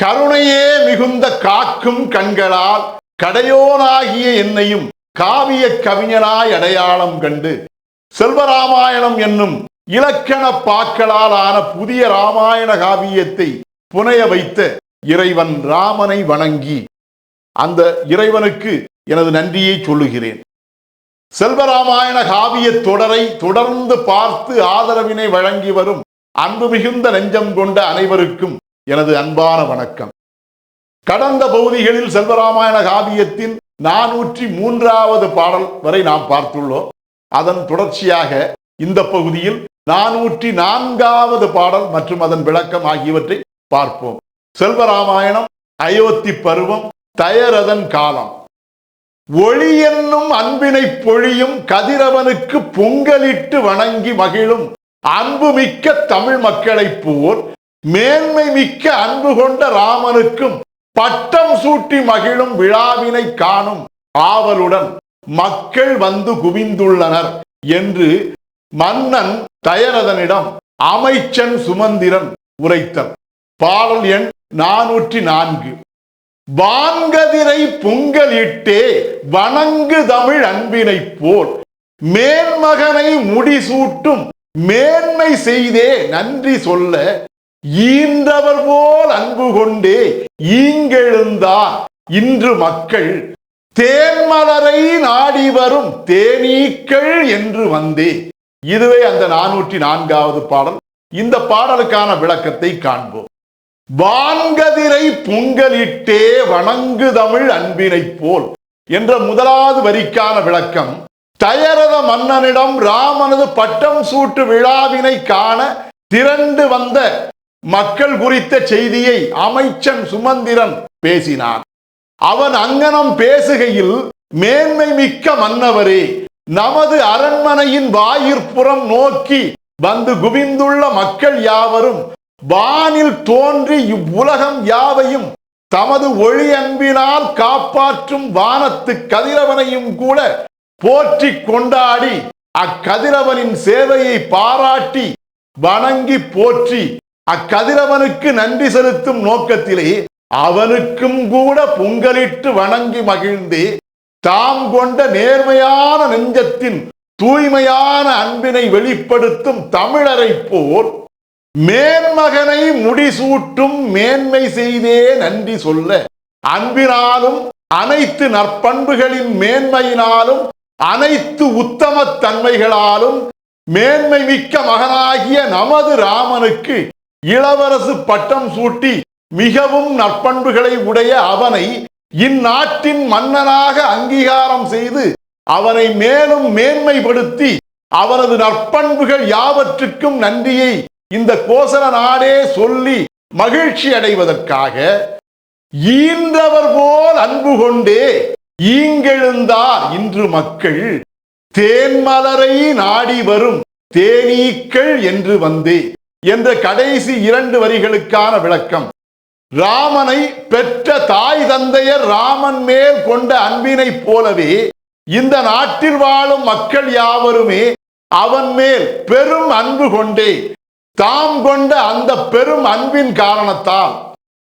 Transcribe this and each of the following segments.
கருணையே மிகுந்த காக்கும் கண்களால் கடையோனாகிய என்னையும் காவிய கவிஞனாய் அடையாளம் கண்டு செல்வராமாயணம் என்னும் இலக்கண பாக்களால் ஆன புதிய ராமாயண காவியத்தை புனைய வைத்த இறைவன் ராமனை வணங்கி அந்த இறைவனுக்கு எனது நன்றியை சொல்லுகிறேன். செல்வராமாயண காவிய தொடரை தொடர்ந்து பார்த்து ஆதரவினை வழங்கி வரும் அன்பு மிகுந்த நெஞ்சம் கொண்ட அனைவருக்கும் எனது அன்பான வணக்கம். கடந்த பகுதிகளில் செல்வராமாயண காவியத்தின் நானூற்றி மூன்றாவது பாடல் வரை நாம் பார்த்துள்ளோம். அதன் தொடர்ச்சியாக இந்த பகுதியில் நானூற்றி நான்காவது பாடல் மற்றும் அதன் விளக்கம் ஆகியவற்றை பார்ப்போம். செல்வராமாயணம் அயோத்தி பருவம் தயரதன் காலம். ஒளி என்னும் அன்பினை பொழியும் கதிரவனுக்கு பொங்கலிட்டு வணங்கி மகிழும் அன்புமிக்க தமிழ் மக்களைப் போல் மேன்மை மிக்க அன்பு கொண்ட ராமனுக்கும் பட்டம் சூட்டி மகிழும் விழாவினை காணும் ஆவலுடன் மக்கள் வந்து குவிந்துள்ளனர் என்று மன்னன் தயரதனிடம் அமைச்சன் சுமந்திரன் உரைத்தன். பாடல் எண் நானூற்றி நான்கு. வான்கதிரை பொங்கலிட்டே வணங்கு தமிழ் அன்பினைப் போல் மேன்மகனை முடிசூட்டும் மேன்மை செய்தே நன்றி சொல்ல ஈன்றவர் போல் அன்பு கொண்டே ஈங்கெழுந்தார் இன்று மக்கள் தேன்மலரை நாடி வரும் தேனீக்கள் என்று வந்தே. இதுவே அந்த நானூற்றி நான்காவது பாடல். இந்த பாடலுக்கான விளக்கத்தை காண்போம். வான்கதிரை பொங்கலிட்டே வணங்கு தமிழ் அன்பினைப் போல் என்ற முதலாவது வரிக்கான விளக்கம் தயரத மன்னனிடம் ராமனது பட்டம் சூட்டு விழாவினை காண திரண்டு வந்த மக்கள் குறித்த செய்தியை அமைச்சன் சுமந்திரன் பேசினான் அவன் அங்கனம் பேசுகையில் மேன்மை மிக்க மன்னவரே நமது அரண்மனையின் வாயிற்புறம் நோக்கி வந்து குவிந்துள்ள மக்கள் யாவரும் வானில் தோன்றி இவ்வுலகம் யாவையும் தமது ஒளி அன்பினால் காப்பாற்றும் வானத்து கதிரவனையும் கூட போற்றி கொண்டாடி அக்கதிரவனின் சேவையை பாராட்டி வணங்கி போற்றி அக்கதிரவனுக்கு நன்றி செலுத்தும் நோக்கத்திலே அவனுக்கும் கூட பொங்கலிட்டு வணங்கி மகிழ்ந்து தாம் கொண்ட நேர்மையான நெஞ்சத்தின் தூய்மையான அன்பினை வெளிப்படுத்தும் தமிழரை போல் மேன்மகனை முடிசூட்டும் மேன்மை செய்தே நன்றி சொல்ல அன்பினாலும் அனைத்து நற்பண்புகளின் மேன்மையினாலும் அனைத்து உத்தம தன்மைகளாலும் மேன்மை மிக்க மகனாகிய நமது ராமனுக்கு இளவரசு பட்டம் சூட்டி மிகவும் நற்பண்புகளை உடைய அவனை இந்நாட்டின் மன்னனாக அங்கீகாரம் செய்து அவனை மேலும் மேன்மைப்படுத்தி அவனது நற்பண்புகள் யாவற்றுக்கும் நன்றியை இந்த கோசல நாடே சொல்லி மகிழ்ச்சி அடைவதற்காக ஈன்றவர் போல் அன்பு கொண்டே ஈங்கெழுந்தார் இன்று மக்கள். தேன்மலரை நாடி வரும் தேனீக்கள் என்று வந்தே. என்ற கடைசி இரண்டு வரிகளுக்கான விளக்கம். ராமனை பெற்ற தாய் தந்தையர் ராமன் மேல் கொண்ட அன்பினைப் போலவே இந்த நாட்டில் வாழும் மக்கள் யாவருமே அவன் மேல் பெரும் அன்பு கொண்டே தாம் கொண்ட அந்த பெரும் அன்பின் காரணத்தால்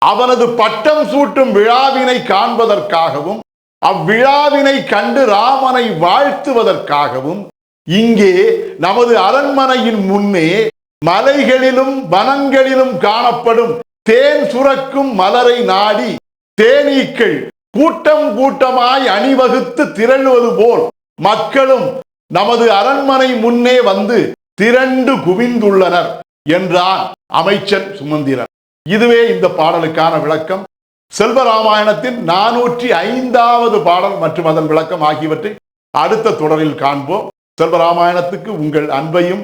அவனது பட்டம் சூட்டும் விழாவினை காண்பதற்காகவும் அவ்விழாவினை கண்டு ராமனை வாழ்த்துவதற்காகவும் இங்கே நமது அரண்மனையின் முன்னே மலைகளிலும் வனங்களிலும் காணப்படும் தேன் சுரக்கும் மலரை நாடி தேனீக்கள் கூட்டம் கூட்டமாய் அணிவகுத்து திரளுவது போல் மக்களும் நமது அரண்மனை முன்னே வந்து திரண்டு குவிந்துள்ளனர் என்றார் அமைச்சர் சுமந்திரன். இதுவே இந்த பாடலுக்கான விளக்கம். செல்வராமாயணத்தின் நானூற்றி ஐந்தாவது பாடல் மற்றும் அதன் விளக்கம் ஆகியவற்றை அடுத்த தொடரில் காண்போம். செல்வராமாயணத்துக்கு உங்கள் அன்பையும்